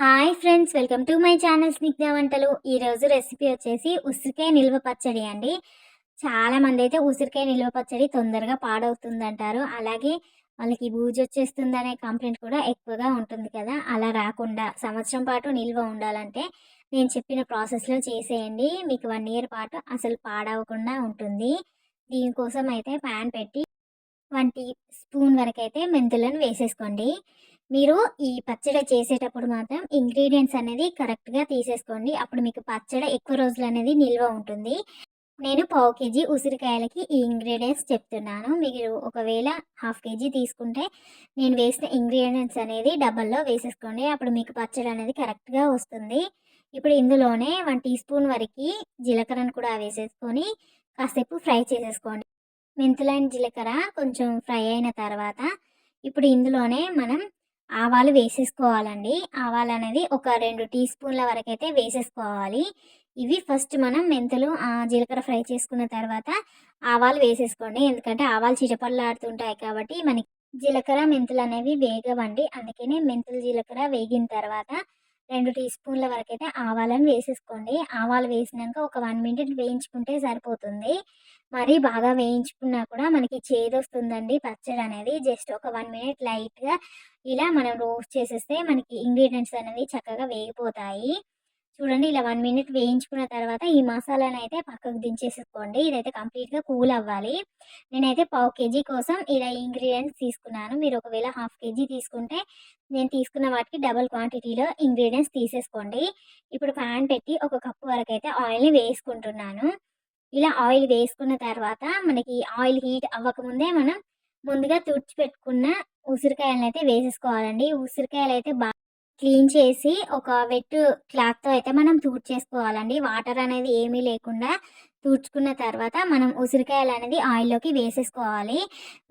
Hi friends welcome to my channel Snigdha వంటలు. ఈరోజు recipe వచ్చేసి ఉసిరికాయ నిల్వ పచ్చడి అండి. చాలా మంది అయితే ఉసిరికాయ నిల్వ పచ్చడి తొందరగా పాడవుతుంది అంటారు అలాగే వాళ్ళకి బూజు వచ్చేస్తుందనే కంప్లైంట్ కూడా ఎక్కువగా ఉంటుంది కదా. అలా రాకుండా సంవత్సరం పాటు నిల్వ ఉండాలంటే నేను చెప్పిన ప్రాసెస్లో చేసేయండి. మీకు వన్ ఇయర్ పాటు అసలు పాడవకుండా ఉంటుంది. దీనికోసం అయితే ప్యాన్ పెట్టి వన్ టీ స్పూన్ వరకు అయితే మెంతులను వేసేసుకోండి. మీరు ఈ పచ్చడి చేసేటప్పుడు మాత్రం ఇంగ్రీడియంట్స్ అనేది కరెక్ట్గా తీసేసుకోండి. అప్పుడు మీకు పచ్చడి ఎక్కువ రోజులు అనేది నిల్వ ఉంటుంది. నేను పావు కేజీ ఉసిరికాయలకి ఈ ఇంగ్రీడియంట్స్ చెప్తున్నాను. మీరు ఒకవేళ హాఫ్ కేజీ తీసుకుంటే నేను వేసిన ఇంగ్రీడియంట్స్ అనేది డబ్బల్లో వేసేసుకోండి. అప్పుడు మీకు పచ్చడి అనేది కరెక్ట్గా వస్తుంది. ఇప్పుడు ఇందులోనే వన్ టీ స్పూన్ వరకు జీలకర్రను కూడా వేసేసుకొని కాసేపు ఫ్రై చేసేసుకోండి. మెంతులైన జీలకర్ర కొంచెం ఫ్రై అయిన తర్వాత ఇప్పుడు ఇందులోనే మనం ఆవాలు వేసేసుకోవాలండి. ఆవాలు అనేది ఒక రెండు టీ స్పూన్ల వరకు అయితే వేసేసుకోవాలి. ఇవి ఫస్ట్ మనం మెంతులు జీలకర్ర ఫ్రై చేసుకున్న తర్వాత ఆవాలు వేసేసుకోండి. ఎందుకంటే ఆవాలు చిటపడలాడుతుంటాయి కాబట్టి మనకి జీలకర్ర మెంతులు అనేవి వేగవండి. అందుకనే మెంతులు జీలకర్ర వేగిన తర్వాత రెండు టీ స్పూన్ల వరకు అయితే ఆవాలను వేసేసుకోండి. ఆవాలు వేసినాక ఒక వన్ మినిట్ వేయించుకుంటే సరిపోతుంది. మరీ బాగా వేయించుకున్నా కూడా మనకి చేదొస్తుందండి పచ్చడి అనేది. జస్ట్ ఒక వన్ మినిట్ లైట్గా ఇలా మనం రోస్ట్ చేసేస్తే మనకి ఇంగ్రీడియంట్స్ అనేవి చక్కగా వేగిపోతాయి. చూడండి ఇలా వన్ మినిట్ వేయించుకున్న తర్వాత ఈ మసాలాను అయితే పక్కకు దించేసుకోండి ఇదైతే కంప్లీట్గా కూల్ అవ్వాలి. నేనైతే పావు కేజీ కోసం ఇలా ఇంగ్రీడియంట్స్ తీసుకున్నాను. మీరు ఒకవేళ హాఫ్ కేజీ తీసుకుంటే నేను తీసుకున్న వాటికి డబల్ క్వాంటిటీలో ఇంగ్రీడియంట్స్ తీసేసుకోండి. ఇప్పుడు ప్యాన్ పెట్టి ఒక కప్పు వరకు అయితే ఆయిల్ని వేసుకుంటున్నాను. ఇలా ఆయిల్ వేసుకున్న తర్వాత మనకి ఆయిల్ హీట్ అవ్వకముందే మనం ముందుగా తుడిచిపెట్టుకున్న ఉసిరికాయలను అయితే వేసేసుకోవాలండి. ఉసిరికాయలు అయితే బాగా క్లీన్ చేసి ఒక వెట్ క్లాత్తో అయితే మనం తూడ్చేసుకోవాలండి. వాటర్ అనేది ఏమీ లేకుండా తూడ్చుకున్న తర్వాత మనం ఉసిరికాయలు అనేది ఆయిల్లోకి వేసేసుకోవాలి.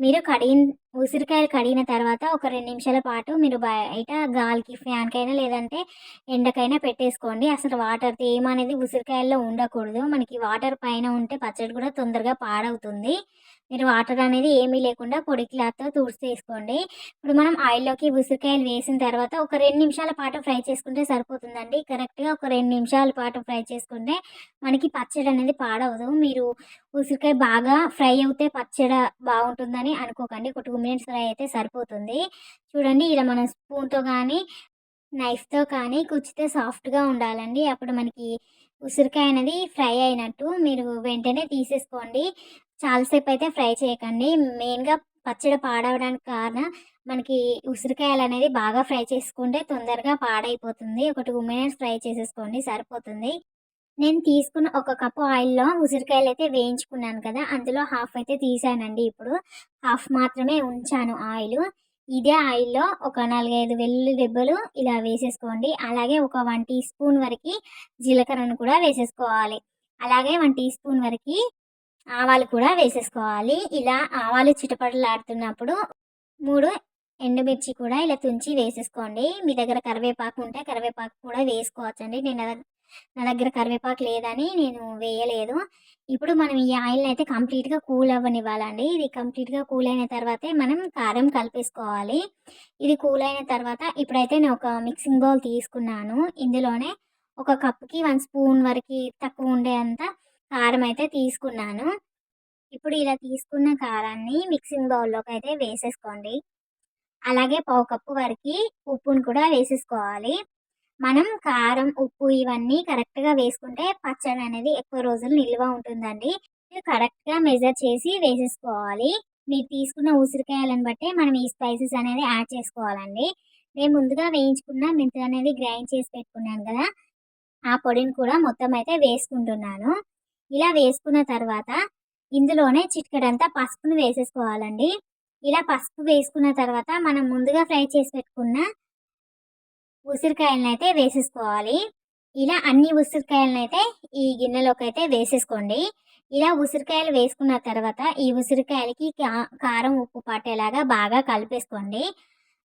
మీరు కడిగిన ఉసిరికాయలు కడిగిన తర్వాత ఒక రెండు నిమిషాల పాటు మీరు బయట గాలికి ఫ్యాన్కైనా లేదంటే ఎండకైనా పెట్టేసుకోండి. అసలు వాటర్ తేమ అనేది ఉసిరికాయల్లో ఉండకూడదు. మనకి వాటర్ పైన ఉంటే పచ్చడి కూడా తొందరగా పాడవుతుంది. మీరు వాటర్ అనేది ఏమీ లేకుండా పొడి క్లాత్తో తుడిచేసుకోండి. ఇప్పుడు మనం ఆయిల్లోకి ఉసిరికాయలు వేసిన తర్వాత ఒక రెండు నిమిషాల పాటు ఫ్రై చేసుకుంటే సరిపోతుందండి. కరెక్ట్గా ఒక రెండు నిమిషాల పాటు ఫ్రై చేసుకుంటే మనకి పచ్చడి అనేది పాడవదు మీరు ఉసిరికాయ బాగా ఫ్రై అవుతే పచ్చడి బాగుంటుందని అనుకోకండి. ఒక టూ మినిట్స్ ఫ్రై అయితే సరిపోతుంది. చూడండి ఇలా మనం స్పూన్తో కానీ నైఫ్తో కానీ కుచ్చితే సాఫ్ట్గా ఉండాలండి. అప్పుడు మనకి ఉసిరికాయ అనేది ఫ్రై అయినట్టు మీరు వెంటనే తీసేసుకోండి. చాలాసేపు అయితే ఫ్రై చేయకండి. మెయిన్గా పచ్చడి పాడవడానికి కారణం మనకి ఉసిరికాయలు అనేది బాగా ఫ్రై చేసుకుంటే తొందరగా పాడైపోతుంది. ఒక టూ మినిట్స్ ఫ్రై చేసేసుకోండి సరిపోతుంది. నేను తీసుకున్న ఒక కప్పు ఆయిల్లో ఉసిరికాయలు అయితే వేయించుకున్నాను కదా అందులో హాఫ్ అయితే తీసానండి ఇప్పుడు. హాఫ్ మాత్రమే ఉంచాను ఆయిల్. ఇదే ఆయిల్లో ఒక నాలుగైదు వెల్లుల్లి దెబ్బలు ఇలా వేసేసుకోండి. అలాగే ఒక వన్ టీ స్పూన్ వరకు జీలకర్రను కూడా వేసేసుకోవాలి. అలాగే వన్ టీ స్పూన్ వరకు ఆవాలు కూడా వేసేసుకోవాలి. ఇలా ఆవాలు చిటపటలాడుతున్నప్పుడు మూడు ఎండుమిర్చి కూడా ఇలా తుంచి వేసేసుకోండి. మీ దగ్గర కరివేపాకు ఉంటే కరివేపాకు కూడా వేసుకోవచ్చండి. నేను నా దగ్గర కరివేపాకు లేదని నేను వేయలేదు. ఇప్పుడు మనం ఈ ఆయిల్ని అయితే కంప్లీట్గా కూల్ అవ్వనివ్వాలండి. ఇది కంప్లీట్గా కూల్ అయిన తర్వాతే మనం కారం కలిపేసుకోవాలి. ఇది కూల్ అయిన తర్వాత ఇప్పుడైతే నేను ఒక మిక్సింగ్ బౌల్ తీసుకున్నాను. ఇందులోనే ఒక కప్కి వన్ స్పూన్ వరకు తక్కువ ఉండేంత కారం అయితే తీసుకున్నాను. ఇప్పుడు ఇలా తీసుకున్న కారాన్ని మిక్సింగ్ బౌల్లోకి అయితే వేసేసుకోండి. అలాగే పావు కప్పు వరకు ఉప్పును కూడా వేసేసుకోవాలి. మనం కారం ఉప్పు ఇవన్నీ కరెక్ట్గా వేసుకుంటే పచ్చడి అనేది ఎక్కువ రోజులు నిల్వ ఉంటుందండి. ఇది కరెక్ట్గా మెజర్ చేసి వేసేసుకోవాలి. మీరు తీసుకున్న ఉసిరికాయలను బట్టి మనం ఈ స్పైసెస్ అనేది యాడ్ చేసుకోవాలండి. నేను ముందుగా వేయించుకున్న మెంతులు అనేది గ్రైండ్ చేసి పెట్టుకున్నాను కదా ఆ పొడిని కూడా మొత్తం అయితే వేసుకుంటున్నాను. ఇలా వేసుకున్న తర్వాత ఇందులోనే చిటికెడంతా పసుపును వేసేసుకోవాలండి. ఇలా పసుపు వేసుకున్న తర్వాత మనం ముందుగా ఫ్రై చేసి పెట్టుకున్న ఉసిరికాయలను అయితే వేసేసుకోవాలి. ఇలా అన్ని ఉసిరికాయలను అయితే ఈ గిన్నెలోకి అయితే వేసేసుకోండి. ఇలా ఉసిరికాయలు వేసుకున్న తర్వాత ఈ ఉసిరికాయలకి కారం ఉప్పు పట్టేలాగా బాగా కలిపేసుకోండి.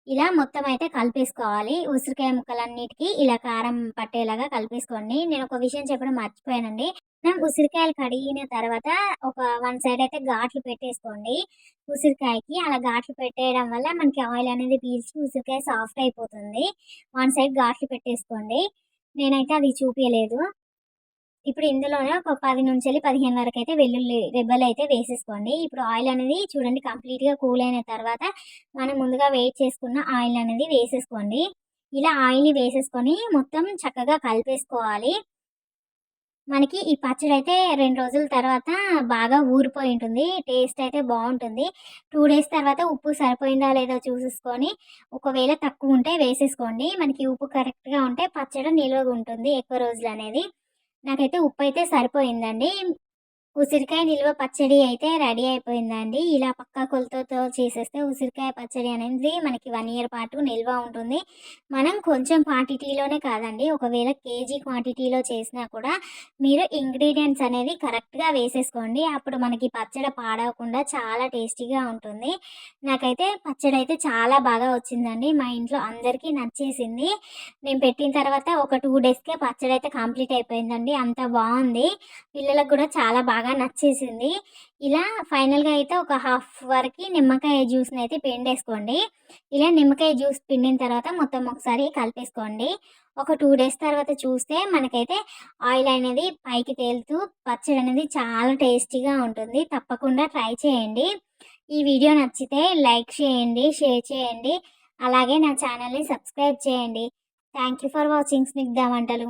ఇలా మొత్తం అయితే కలిపేసుకోవాలి. ఉసిరికాయ ముక్కలన్నిటికీ ఇలా కారం పట్టేలాగా కలిపేసుకోండి. నేను ఒక విషయం చెప్పడం మర్చిపోయానండి. మనం ఉసిరికాయలు కడిగిన తర్వాత ఒక వన్ సైడ్ అయితే ఘాట్లు పెట్టేసుకోండి. ఉసిరికాయకి అలా ఘాట్లు పెట్టేయడం వల్ల మనకి ఆయిల్ అనేది పీల్చి ఉసిరికాయ సాఫ్ట్ అయిపోతుంది. వన్ సైడ్ ఘాట్లు పెట్టేసుకోండి. నేనైతే అది చూపించలేదు ఇప్పుడు ఇందులోనే ఒక పది నుంచి వెళ్ళి పదిహేను వరకు అయితే వెల్లుల్లి రెబ్బలు అయితే వేసేసుకోండి. ఇప్పుడు ఆయిల్ అనేది చూడండి కంప్లీట్గా కూల్ అయిన తర్వాత మనం ముందుగా వెయిట్ చేసుకున్న ఆయిల్ అనేది వేసేసుకోండి. ఇలా ఆయిల్ని వేసేసుకొని మొత్తం చక్కగా కలిపేసుకోవాలి. మనకి ఈ పచ్చడి అయితే రెండు రోజుల తర్వాత బాగా ఊరిపోయి ఉంటుంది. టేస్ట్ అయితే బాగుంటుంది. టూ డేస్ తర్వాత ఉప్పు సరిపోయిందా లేదో చూసేసుకొని ఒకవేళ తక్కువ ఉంటే వేసేసుకోండి. మనకి ఉప్పు కరెక్ట్గా ఉంటే పచ్చడి నిల్వగా ఉంటుంది ఎక్కువ రోజులు అనేది. నాకైతే ఉప్పు అయితే సరిపోయిందండి. ఉసిరికాయ నిల్వ పచ్చడి అయితే రెడీ అయిపోయిందండి. ఇలా పక్కా కొలతతో చేసేస్తే ఉసిరికాయ పచ్చడి అనేది మనకి వన్ ఇయర్ పాటు నిల్వ ఉంటుంది. మనం కొంచెం క్వాంటిటీలోనే కాదండి ఒకవేళ కేజీ క్వాంటిటీలో చేసినా కూడా మీరు ఇంగ్రీడియంట్స్ అనేది కరెక్ట్గా వేసేసుకోండి. అప్పుడు మనకి పచ్చడి పాడవకుండా చాలా టేస్టీగా ఉంటుంది. నాకైతే పచ్చడి అయితే చాలా బాగా వచ్చిందండి. మా ఇంట్లో అందరికీ నచ్చేసింది. నేను పెట్టిన తర్వాత ఒక టూ డేస్కే పచ్చడి అయితే కంప్లీట్ అయిపోయిందండి. అంత బాగుంది. పిల్లలకు కూడా చాలా బాగా బాగా నచ్చేసింది. ఇలా ఫైనల్గా అయితే ఒక హాఫ్ వరకు నిమ్మకాయ జ్యూస్ని అయితే పిండేసుకోండి. ఇలా నిమ్మకాయ జ్యూస్ పిండిన తర్వాత మొత్తం ఒకసారి కలిపేసుకోండి. ఒక టూ డేస్ తర్వాత చూస్తే మనకైతే ఆయిల్ అనేది పైకి తేలుతూ పచ్చడి అనేది చాలా టేస్టీగా ఉంటుంది. తప్పకుండా ట్రై చేయండి. ఈ వీడియో నచ్చితే లైక్ చేయండి షేర్ చేయండి. అలాగే నా ఛానల్ని సబ్స్క్రైబ్ చేయండి. Thank you for watching Snigdha వంటలు.